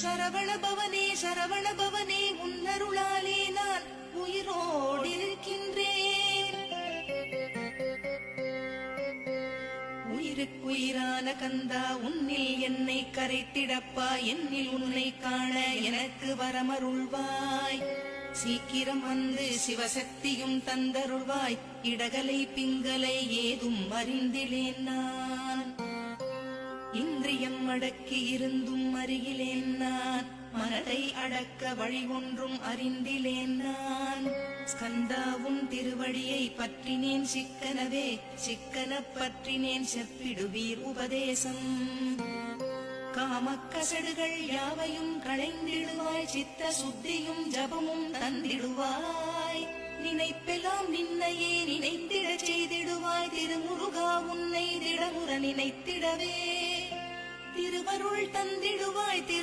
சரவண பவனே சரவண பவனே உன்னருளாலே நான் உயிரோடிருக்கின்றேன் உயிருக்குயிரான கந்தா உன்னில் என்னை கரைத்திடப்பா என்னில் உன்னை காண எனக்கு வரமருள்வாய் சீக்கிரம் வந்து சிவசக்தியும் தந்தருள்வாய் இடகலை பிங்கலை ஏதும் அறிந்திலேன் நான் இந்திரியம் அடக்கி இருந்தும் அருகிலேன் மனதை அடக்க வழி ஒன்றும் அறிந்திலேன் நான் ஸ்கந்தாவும் திருவடியை பற்றினேன் சிக்கனவே சிக்கன பற்றினேன் செப்பிடுவீர் உபதேசம். காமக்கசடுகள் யாவையும் களைந்திடுவாய் சித்த சுத்தியும் ஜபமும் தந்திடுவாய். நினைப்பெல்லாம் நின்னையே நினைத்திடச் செய்திடுவாய் திருமுருகா உன்னை திடமுற நினைத்திடவே. திருவருள் தந்திடுவாய் திரு